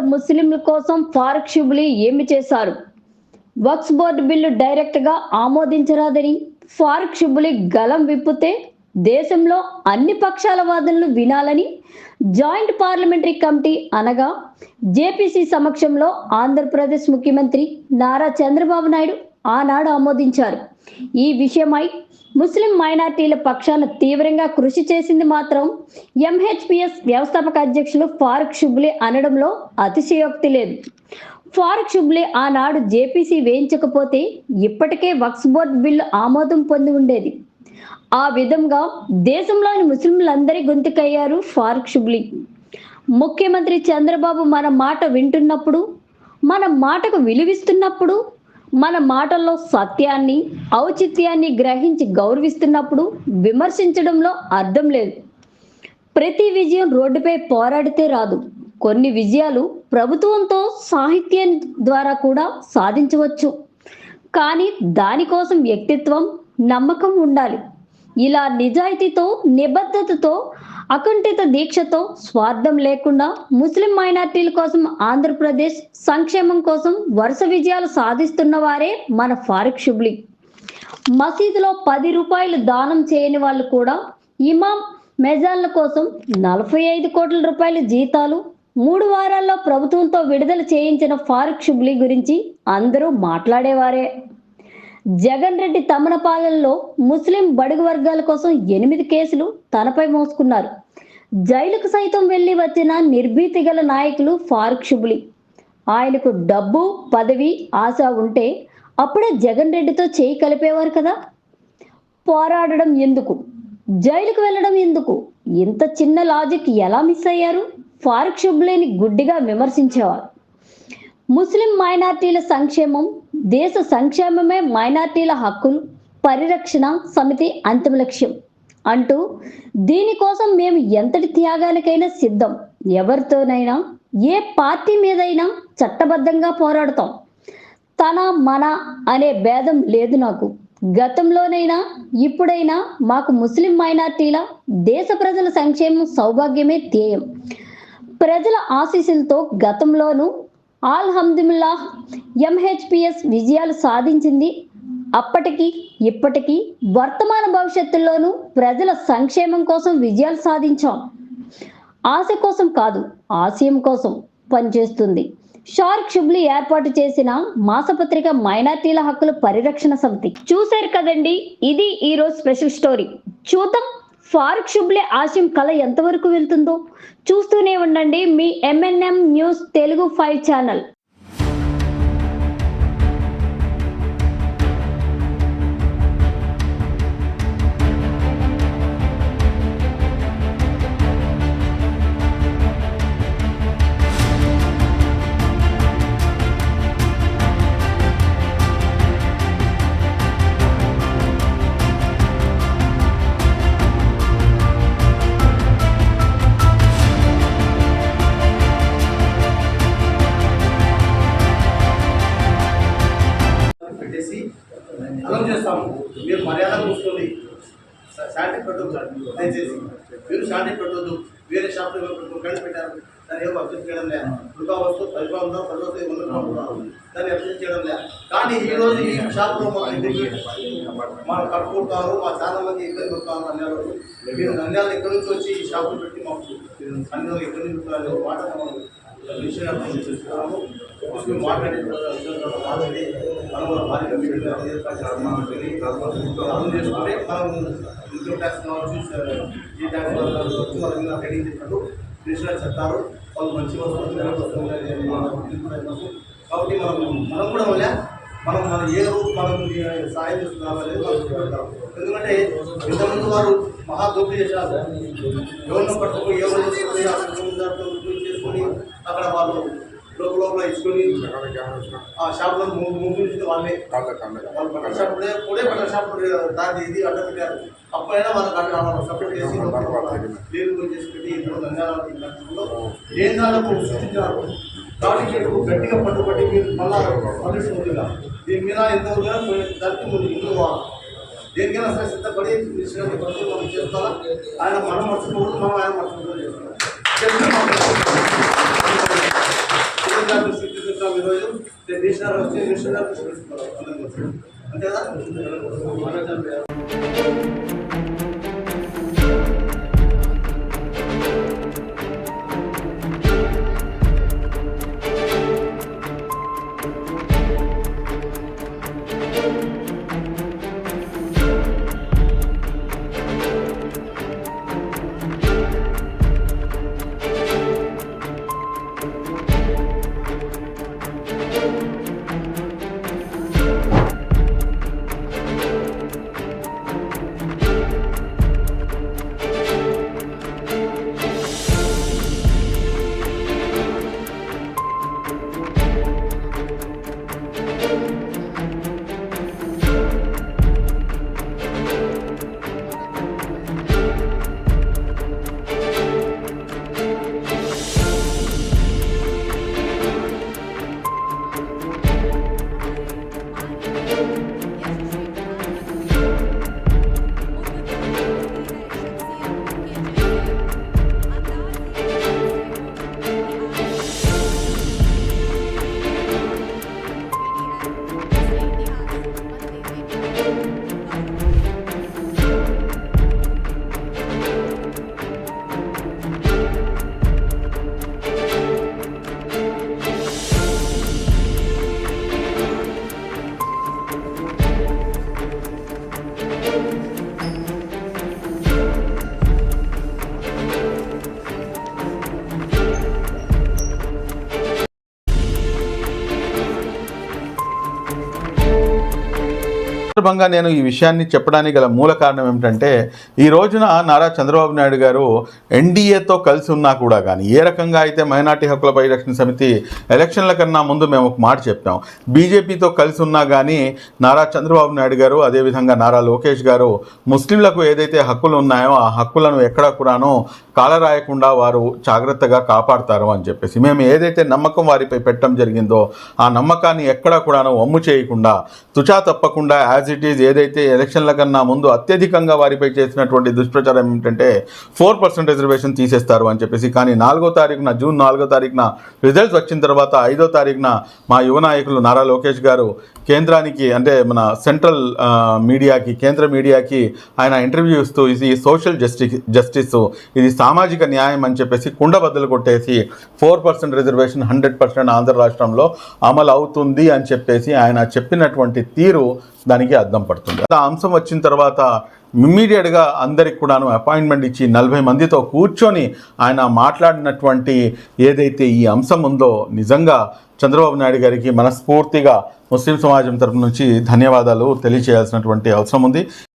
ముస్లింల కోసం ఫారూక్ షుబ్లీ ఏమి చేశారు? వక్స్ బోర్డు బిల్లు డైరెక్ట్గా ఆమోదించరాదని ఫారూక్ షుబ్లీ గలం విప్పితే దేశంలో అన్ని పక్షాల వాదనలు వినాలని జాయింట్ పార్లమెంటరీ కమిటీ అనగా జేపీసీ సమక్షంలో ఆంధ్రప్రదేశ్ ముఖ్యమంత్రి నారా చంద్రబాబు నాయుడు ఆనాడు ఆమోదించారు. ఈ విషయమై ముస్లిం మైనార్టీల పక్షాన తీవ్రంగా కృషి చేసింది మాత్రం ఎంహెచ్పిఎస్ వ్యవస్థాపక అధ్యక్షులు ఫారూక్ షుబ్లే అనడంలో అతిశయోక్తి లేదు. ఫారూక్ షుబ్లే ఆనాడు జేపీసీ వేయించకపోతే ఇప్పటికే వక్స్ బోర్డ్ బిల్లు ఆమోదం పొంది ఉండేది. ఆ విధంగా దేశంలోని ముస్లింలందరి గొంతుకయ్యారు ఫారూక్ షుబ్లీ ముఖ్యమంత్రి చంద్రబాబు మన మాట వింటున్నప్పుడు మన మాటకు విలువిస్తున్నప్పుడు మన మాటల్లో సత్యాన్ని ఔచిత్యాన్ని గ్రహించి గౌరవిస్తున్నప్పుడు విమర్శించడంలో అర్థం లేదు. ప్రతి విజయం రోడ్డుపై పోరాడితే రాదు. కొన్ని విజయాలు ప్రభుత్వంతో సాహిత్యం ద్వారా కూడా సాధించవచ్చు. కానీ దానికోసం వ్యక్తిత్వం నమ్మకం ఉండాలి. ఇలా నిజాయితీతో నిబద్ధతతో అకుంఠిత దీక్షతో స్వార్థం లేకుండా ముస్లిం మైనార్టీల కోసం ఆంధ్రప్రదేశ్ సంక్షేమం కోసం వరుస విజయాలు సాధిస్తున్న వారే మన ఫారూక్ షుబ్లీ. మసీదులో పది రూపాయలు దానం చేయని వాళ్ళు కూడా ఇమాం మెజాన్ల కోసం నలభై ఐదు కోట్ల రూపాయల జీతాలు మూడు వారాల్లో ప్రభుత్వంతో విడుదల చేయించిన ఫారూక్ షుబ్లీ గురించి అందరూ మాట్లాడేవారే. జగన్ రెడ్డి తమనపాలెంలో ముస్లిం బడుగు వర్గాల కోసం ఎనిమిది కేసులు తనపై మోసుకున్నారు. జైలుకు సైతం వెళ్ళి వచ్చిన నిర్భీతి గల నాయకులు ఫారూక్ షుబ్లీ ఆయనకు డబ్బు పదవి ఆశ ఉంటే అప్పుడే జగన్ రెడ్డితో చేయి కలిపేవారు కదా? పోరాడడం ఎందుకు? జైలుకు వెళ్ళడం ఎందుకు? ఇంత చిన్న లాజిక్ ఎలా మిస్ అయ్యారు? ఫారూక్ షుబ్లీని గుడ్డిగా విమర్శించేవారు. ముస్లిం మైనార్టీల సంక్షేమం దేశ సంక్షేమమే మైనార్టీల హక్కులు పరిరక్షణ సమితి అంతిమ లక్ష్యం. అంటూ దీనికోసం మేము ఎంతటి త్యాగానికైనా సిద్ధం. ఎవరితోనైనా ఏ పార్టీ మీదైనా చట్టబద్ధంగా పోరాడతాం. తన మన అనే భేదం లేదు నాకు. గతంలోనైనా ఇప్పుడైనా మాకు ముస్లిం మైనార్టీల దేశ ప్రజల సంక్షేమం సౌభాగ్యమే ధ్యేయం. ప్రజల ఆశీస్సులతో గతంలోనూ ఆల్హమ్దుల్లా ఎంహెచ్పిఎస్ విజయాలు సాధించింది. అప్పటికి ఇప్పటికీ వర్తమాన భవిష్యత్తులోనూ ప్రజల సంక్షేమం కోసం విజయాలు సాధించాం. ఆశ కోసం కాదు ఆశయం కోసం పనిచేస్తుంది. షార్క్ షుబ్లి ఏర్పాటు చేసిన మాసపత్రిక మైనార్టీల హక్కుల పరిరక్షణ సమితి. చూశారు కదండి? ఇది ఈరోజు స్పెషల్ స్టోరీ. చూద్దాం. ఫారూక్ షుబ్లే ఆశయం కళ ఎంతవరకు వెళ్తుందో చూస్తూనే ఉండండి మీ MNM news Telugu five channel. శాంతి పెట్టొద్దు దయచేసి. మీరు షార్టేజ్ పెట్టొద్దు. వేరే షాప్లో కళ్ళు పెట్టారు. దాన్ని ఏమో అభ్యర్థి చేయడం లేదు ఇంకా వస్తూ పరిపాలన పది వస్తూ దాన్ని అభ్యర్థి చేయడం లేదు కానీ ఈ రోజు ఈ షాప్లో మా ఇంటికి మనం కట్టుకుంటారు మా చాలా మంది ఇబ్బంది పడతారు అన్నారు మీరు నంద్యాలు ఎక్కడి నుంచి వచ్చి ఈ షాపులు పెట్టి మాకు నంద్యాలు ఎక్కడి నుంచి వస్తారు మాట మనం మాట్లాడే మాట్లాడి మనం మన కమిటీ అర్థం చేసుకుంటే మనం ఇన్కమ్ ట్యాక్స్ కావచ్చు ఈ ట్యాక్స్ కావచ్చు వాళ్ళ మీద ట్రైనింగ్ చేసినట్టు కృష్ణ చెప్తారు వాళ్ళు మంచి వస్తుంది కాబట్టి మనం మనం కూడా వల్ల మనం మన ఏ రోజు మనం సాయం చేస్తున్నాం అనేది మనం చూపెడతాం ఎందుకంటే ఇంతకుముందు వారు మహా దోపిడీ చేశారు ఎవరిని పట్టుకుని ఎవరు చేసుకుని ఆ సముద్రంతో అక్కడ వాళ్ళు లోపల లోపల ఇచ్చుకొని ఆ షాప్లో ముగ్గురు వాళ్ళే. బట్టల షాప్ కూడా బట్టల షాప్ దాన్ని ఇది అడ్డ పెట్టారు. అప్పుడైనా వాళ్ళకి అడ్డ వాళ్ళు సపరేట్ చేసి గురించి చేసి పెట్టి ఇప్పుడు నంద్యాలలో కేంద్రాలకు సృష్టించారు మీరు గట్టిగా పట్టుబట్టి మీరు మళ్ళా పనిస్తుందిగా దీని మీద ఎంతవరకు దానికి దేనికైనా సరే సిద్ధపడి విషయాన్ని మనం చేస్తారా? ఆయన మనం మర్చిపోకూడదు మనం ఆయన మర్చిపోకూడదు చేస్తున్నాం గారి దృష్టికి ఈరోజు. దేశాలు వచ్చి రిజిస్టర్ గారు దృష్టికి సందర్భంగా నేను ఈ విషయాన్ని చెప్పడానికి గల మూల కారణం ఏమిటంటే ఈ రోజున నారా చంద్రబాబు నాయుడు గారు ఎన్డీఏతో కలిసి ఉన్నా కూడా కానీ ఏ రకంగా అయితే మైనార్టీ హక్కుల పరిరక్షణ సమితి ఎలక్షన్ల కన్నా ముందు మేము ఒక మాట చెప్పాం. బీజేపీతో కలిసి ఉన్నా కానీ నారా చంద్రబాబు నాయుడు గారు అదేవిధంగా నారా లోకేష్ గారు ముస్లింలకు ఏదైతే హక్కులు ఉన్నాయో ఆ హక్కులను ఎక్కడా కూడాను కాలరాయకుండా వారు జాగ్రత్తగా కాపాడతారు అని చెప్పేసి. మేము ఏదైతే నమ్మకం వారిపై పెట్టడం జరిగిందో ఆ నమ్మకాన్ని ఎక్కడా కూడాను వమ్ము చేయకుండా తుచా తప్పకుండా యాజ్ ఇట్ ఈజ్ ఏదైతే ఎలక్షన్ల కన్నా ముందు అత్యధికంగా వారిపై చేసినటువంటి దుష్ప్రచారం ఏమిటంటే ఫోర్ పర్సెంట్ రిజర్వేషన్ తీసేస్తారు అని చెప్పేసి. కానీ నాలుగో తారీఖున జూన్ నాలుగో తారీఖున రిజల్ట్స్ వచ్చిన తర్వాత ఐదో తారీఖున మా యువ నాయకులు నారా లోకేష్ గారు కేంద్రానికి అంటే మన సెంట్రల్ మీడియాకి కేంద్ర మీడియాకి ఆయన ఇంటర్వ్యూ ఇస్తూ ఇది సోషల్ జస్టిస్ జస్టిస్ ఇది సామాజిక న్యాయం అని చెప్పేసి కుండబద్దలు కొట్టేసి four percent reservation hundred percent Andhra రాష్ట్రంలో అమలు అవుతుంది అని చెప్పేసి ఆయన చెప్పినటువంటి తీరు దానికి అద్దం పడుతుంది. ఆ అంశం వచ్చిన తర్వాత ఇమ్మీడియట్గా అందరికి కూడాను అపాయింట్మెంట్ ఇచ్చి నలభై మందితో కూర్చొని ఆయన మాట్లాడినటువంటి ఏదైతే ఈ అంశం ఉందో నిజంగా చంద్రబాబు నాయుడు గారికి మనస్ఫూర్తిగా ముస్లిం సమాజం తరపు నుంచి ధన్యవాదాలు తెలియచేయాల్సినటువంటి అవసరం ఉంది.